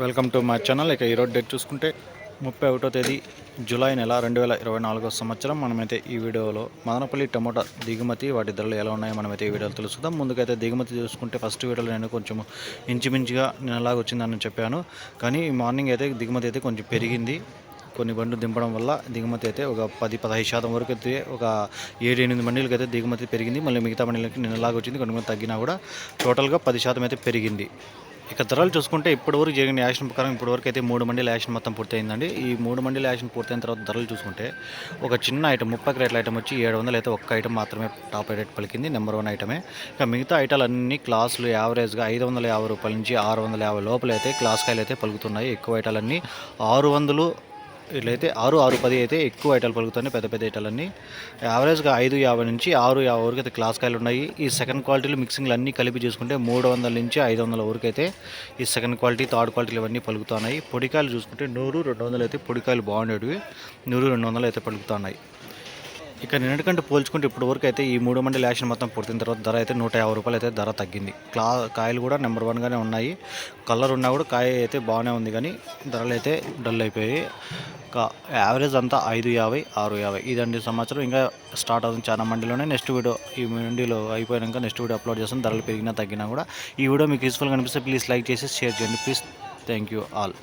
Welcome to my channel. ఇక ఈరోజు date చూసుకుంటే ముప్పై ఒకటో తేదీ జూలై నెల రెండు వేల ఇరవై నాలుగో సంవత్సరం. మనమైతే ఈ వీడియోలో మదనపల్లి టమోటా దిగుమతి వాటి ధరలు ఎలా ఉన్నాయో మనమైతే ఈ వీడియోలో తెలుసుకుందాం. ముందుకైతే దిగుమతి చూసుకుంటే ఫస్ట్ వీడియోలో నేను కొంచెం ఇంచుమించుగా నెలలాగా వచ్చిందని చెప్పాను. కానీ ఈ మార్నింగ్ అయితే దిగుమతి అయితే కొంచెం పెరిగింది. కొన్ని బండ్లు దింపడం వల్ల దిగుమతి అయితే ఒక పది పదహైదు శాతం వరకు అయితే ఒక ఏడు ఎనిమిది మండీలకి అయితే దిగుమతి పెరిగింది. మళ్ళీ మిగతా మండీలకి నిన్నలాగా వచ్చింది. కొన్ని తగ్గినా కూడా టోటల్గా పది శాతం అయితే పెరిగింది. ఇక ధరలు చూసుకుంటే ఇప్పటివరకు జరిగిన యాక్షన్ ప్రకారం ఇప్పటివరకు అయితే మూడు మండీల యాక్షన్ మొత్తం పూర్తయిందండి. ఈ మూడు మండీల యాక్షన్ పూర్తయిన తర్వాత ధరలు చూసుకుంటే ఒక చిన్న ఐటమ్ ముప్పై రేట్ల ఐటమ్ వచ్చి ఏడు వందలు అయితే ఒక్క ఐటమ్ మాత్రమే టాప్ రేట్ పలికింది నెంబర్ వన్ ఐటమే ఇక మిగతా ఐటాలు అన్ని క్లాసులు యావరేజ్గా ఐదు వందల యాభై రూపాయల నుంచి ఆరు వందల యాభై లోపల అయితే క్లాస్ కాయలు అయితే పలుకుతున్నాయి. ఎక్కువ ఐటాలన్నీ ఆరు వందలు ఇట్లయితే ఆరు ఆరు పది అయితే ఎక్కువ ఐటాలు పలుకుతున్నాయి పెద్ద పెద్ద ఐటాలన్నీ. యావరేజ్గా ఐదు యాభై నుంచి ఆరు యాభై వరకు అయితే క్లాస్ కాయలు ఉన్నాయి. ఈ సెకండ్ క్వాలిటీలు మిక్సింగ్లు అన్నీ కలిపి చూసుకుంటే మూడు వందల నుంచి ఐదు వందల వరకు అయితే ఈ సెకండ్ క్వాలిటీ థర్డ్ క్వాలిటీలు ఇవన్నీ పలుకుతున్నాయి. పొడికాయలు చూసుకుంటే నూరు రెండు వందలు అయితే పొడికాయలు బాగుండేవి నూరు రెండు వందలు అయితే పలుకుతున్నాయి. ఇక నిన్నటికంటే పోల్చుకుంటే ఇప్పుడు వరకు అయితే ఈ మూడు మండలి యాక్షన్ మొత్తం పుట్టిన తర్వాత ధర అయితే నూట యాభై రూపాయలు అయితే ధర తగ్గింది. క్లా కాయలు కూడా నెంబర్ వన్గానే ఉన్నాయి. కలర్ ఉన్నా కూడా కాయ అయితే బాగానే ఉంది కానీ ధరలు అయితే డల్ అయిపోయాయి. యావరేజ్ అంతా ఐదు యాభై ఆరు యాభై. ఇదండి సంవత్సరం ఇంకా స్టార్ట్ అవుతుంది చాలా మండీలోనే నెక్స్ట్ వీడియో ఈ మండీలో అయిపోయాక నెక్స్ట్ వీడియో అప్లోడ్ చేస్తాం. ధరలు పెరిగినా తగ్గినా కూడా. ఈ వీడియో మీకు యూస్ఫుల్గా అనిపిస్తే ప్లీజ్ లైక్ చేసి షేర్ చేయండి. Please thank you all